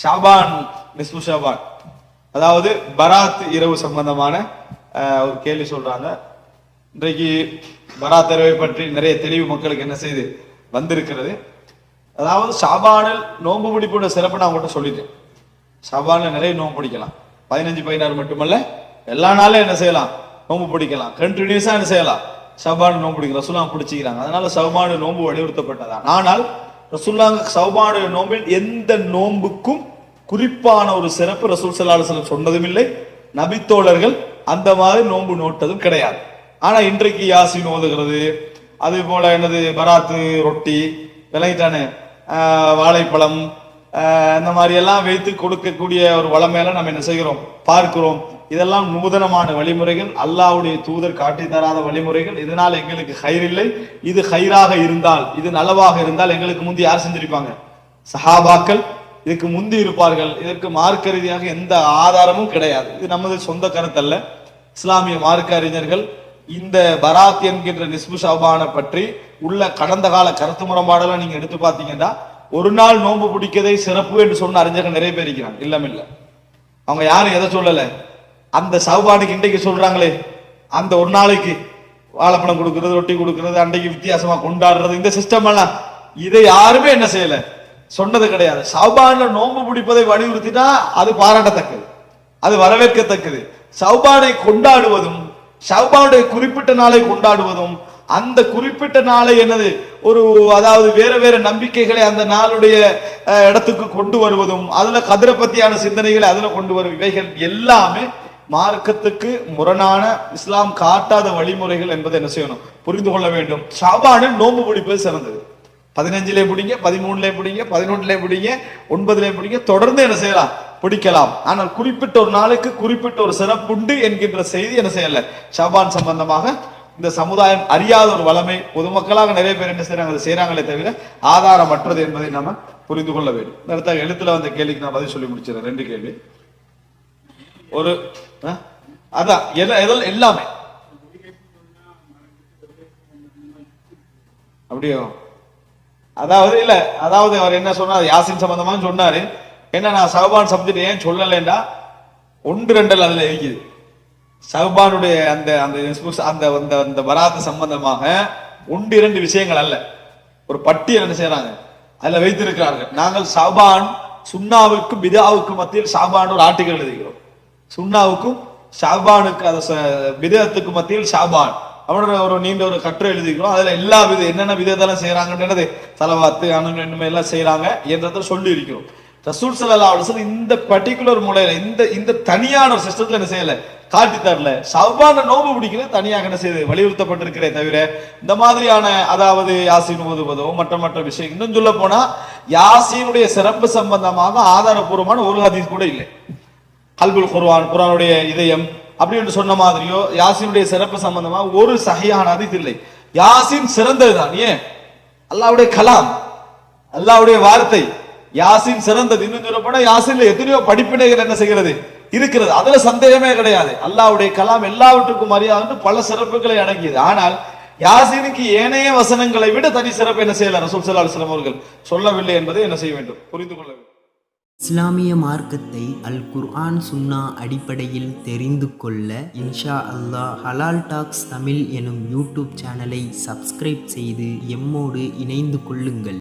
ஷாபான் நிஸ்பு ஷாபான். அதாவது பராத் இரவு சம்பந்தமான ஒரு கேள்வி சொல்றாங்க. இன்றைக்கு பராத் இரவை பற்றி நிறைய தெளிவு மக்களுக்கு என்ன செய்து வந்திருக்கிறது. அதாவது ஷாபானில் நோன்பு பிடிப்போட சிறப்பு நான் உங்கள்கிட்ட சொல்லிட்டேன். ஷாபானில் நிறைய நோன்பு பிடிக்கலாம். பதினஞ்சு பதினாறு மட்டுமல்ல எல்லா நாளும் என்ன செய்யலாம்? நோன்பு பிடிக்கலாம். கண்டினியூஸா என்ன செய்யலாம்? ஷபான் நோன்பு பிடிக்கும் ரசுல்லா பிடிச்சிக்கிறாங்க. அதனால சௌபானு நோன்பு வலியுறுத்தப்பட்டதான். ஆனால் ரசுல்லாங்க சௌபானு நோம்பில் எந்த நோன்புக்கும் குறிப்பான ஒரு சிறப்பு ரசூல் சல்லா சொன்னதும் இல்லை. நபித்தோழர்கள் அந்த மாதிரி நோன்பு நோட்டதும் கிடையாது. ஆனா இன்றைக்கு யாசி நோதுகிறது அதே போல என்னது? பராத்து ரொட்டி விளையிட்டானே வாழைப்பழம் இந்த மாதிரி எல்லாம் வைத்து கொடுக்கக்கூடிய ஒரு வளமையில நம்ம என்ன செய்கிறோம்? பார்க்கிறோம். இதெல்லாம் நூதனமான வழிமுறைகள். அல்லாஹ்வுடைய தூதர் காட்டி தராத வழிமுறைகள். இதனால் எங்களுக்கு ஹைர் இல்லை. இது ஹைராக இருந்தால் இது நலவாக இருந்தால் எங்களுக்கு முந்தி யார் செஞ்சிருப்பாங்க? சஹாபாக்கள். இதுக்கு முந்தி இருப்பார்கள். இதற்கு மார்க்க ரீதியாக எந்த ஆதாரமும் கிடையாது. இது நமது சொந்த கருத்தல்ல. இஸ்லாமிய மார்க்க அறிஞர்கள் இந்த பராத் என்கின்ற நிஸ்பு ஷாபானை பற்றி உள்ள கடந்த கால கருத்து முரண்பாடெல்லாம் நீங்க எடுத்து பார்த்தீங்கன்னா ஒரு நாள் நோன்பு பிடிக்கதை சிறப்பு என்று சொன்ன அறிஞர்கள் நிறைய பேர் இருக்கிறாங்க. இல்லம் இல்ல அவங்க யாரும் எதை சொல்லல. அந்த சவுபானுக்கு இன்றைக்கு சொல்றாங்களே அந்த ஒரு நாளைக்கு வாழைப்பழம் கொடுக்கறது ரொட்டி கொடுக்கறது அன்றைக்கு வித்தியாசமா கொண்டாடுறது இந்த சிஸ்டம் எல்லாம் இதை யாருமே என்ன செய்யல. சொன்னது கிடையாது. சவுபான நோன்பு பிடிப்பதை வலியுறுத்தினா அது பாராட்டத்தக்கது. அது வரவேற்கத்தக்கது. சவுபானை கொண்டாடுவதும் சவுபானுடைய குறிப்பிட்ட நாளை கொண்டாடுவதும் அந்த குறிப்பிட்ட நாளை என்னது ஒரு அதாவது வேற வேற நம்பிக்கைகளை அந்த நாளுடைய இடத்துக்கு கொண்டு வருவதும் அதுல கதிரை பத்தியான சிந்தனைகளை அதுல கொண்டு வரும் இவைகள் எல்லாமே மார்க்கத்துக்கு முரணான இஸ்லாம் காட்டாத வழிமுறைகள் என்பதை என்ன செய்யணும் புரிந்து கொள்ள வேண்டும். ஷாபானில் நோன்பு பிடிப்பது சிறந்தது. பதினஞ்சுலே பிடிங்க பதிமூணுலே பிடிங்க பதினொன்றுலே பிடிங்க ஒன்பதுலே பிடிங்க தொடர்ந்து என்ன செய்யலாம் பிடிக்கலாம். ஆனால் குறிப்பிட்ட ஒரு நாளுக்கு குறிப்பிட்ட ஒரு சிறப்புண்டு என்கின்ற செய்தி என்ன செய்யல ஷாபான் சம்பந்தமாக இந்த சமுதாயம் அறியாத ஒரு வளமை பொதுமக்களாக நிறைய பேர் என்ன செய்யறாங்க அதை செய்யறாங்களே தவிர ஆதாரமற்றது என்பதை நாம புரிந்து கொள்ள வேண்டும். இந்த இடத்துல எழுத்துல வந்த கேள்விக்கு நான் பதில் சொல்லி முடிச்சிடறேன். ரெண்டு கேள்வி. ஒரு அதான் எல்லாம் எல்லாமே. அப்படியோ. அதாவது இல்ல அதாவது அவர் என்ன சொன்னார்? யாசின் சம்பந்தமா சொன்னாரு. என்ன நான் சஹபான் சப்ஜெக்ட் ஏன் சொல்லலைன்னா ஒன்று ரெண்டல் அதுல இருக்குது சஹபானுடைய அந்த அந்த அந்த அந்த அந்த வராத சம்பந்தமாக ஒன்று இரண்டு விஷயங்கள் அல்ல. ஒரு பட்டியல் என்ன செய்யறாங்க அதுல வைத்திருக்கிறார்கள். நாங்கள் சஹபான் சுன்னாவுக்கும் பிதாவுக்கும் மத்தியில் ஷாபான் ஒரு ஆர்டிகல் எழுதுகிறோம். சுன்னாவுக்கும் ஷாபானுக்கு அந்த ச- மத்தியில் ஷாபான் அவனோட ஒரு நீண்ட ஒரு கட்டுரை எழுதிக்கிறோம் அதுல எல்லா வித என்னென்ன விதத்தெல்லாம் செய்யறாங்கன்றது தலவாத்து அணு எல்லாம் செய்யறாங்க என்றதை சொல்லி இருக்கிறோம் ரசூல் சல்லா அலுவலம் இந்த பர்டிகுலர் முறையில இந்த இந்த தனியான ஒரு சிஸ்டத்துல என்ன செய்யல? காட்டி தரல. சவ்வான நோம்பு பிடிக்கிறது தனியாக என்ன செய்யுது வலியுறுத்தப்பட்டிருக்கிறே தவிர இந்த மாதிரியான அதாவது யாசின் ஓதுவதோ மற்ற மற்ற விஷயம் இன்னும் சொல்ல போனா யாசினுடைய சிறப்பு சம்பந்தமாக ஆதாரபூர்வமான ஒரு ஹதீஸ் கூட இல்லை. கல்புல் குர்வான் குரானுடைய இதயம் அப்படி என்று சொன்ன மாதிரியோ யாசினுடைய சிறப்பு சம்பந்தமா ஒரு சகையான ஹதீஸ் இல்லை. யாசின் சிறந்ததுதான் ஏன்? அல்லாவுடைய கலாம் அல்லாவுடைய வார்த்தை யாசின் சிறந்தது. இன்னும் சொல்லப்போனா யாசின்ல எத்தனையோ படிப்பினைகள் என்ன செய்கிறது? இருக்கிறது. அதுல சந்தேகமே கிடையாது. அல்லாவுடைய கலாம் எல்லாவற்றுக்கும் மரியாதை பல சிறப்புகளை அடங்கியது. ஆனால் யாசினுக்கு ஏனைய வசனங்களை விட தனி சிறப்பு என்ன செய்யல ரசூல் ஸல்லல்லாஹு அலைஹி அவர்கள்? சொல்லவில்லை என்பதை என்ன செய்ய வேண்டும்? புரிந்து கொள்ள வேண்டும். இஸ்லாமிய மார்க்கத்தை அல் குர்ஆன் சுன்னா அடிப்படையில் தெரிந்து கொள்ள இன்ஷா அல்லாஹ் ஹலால் டாக்ஸ் தமிழ் எனும் யூடியூப் சேனலை சப்ஸ்கிரைப் செய்து எம்மோடு இணைந்து கொள்ளுங்கள்.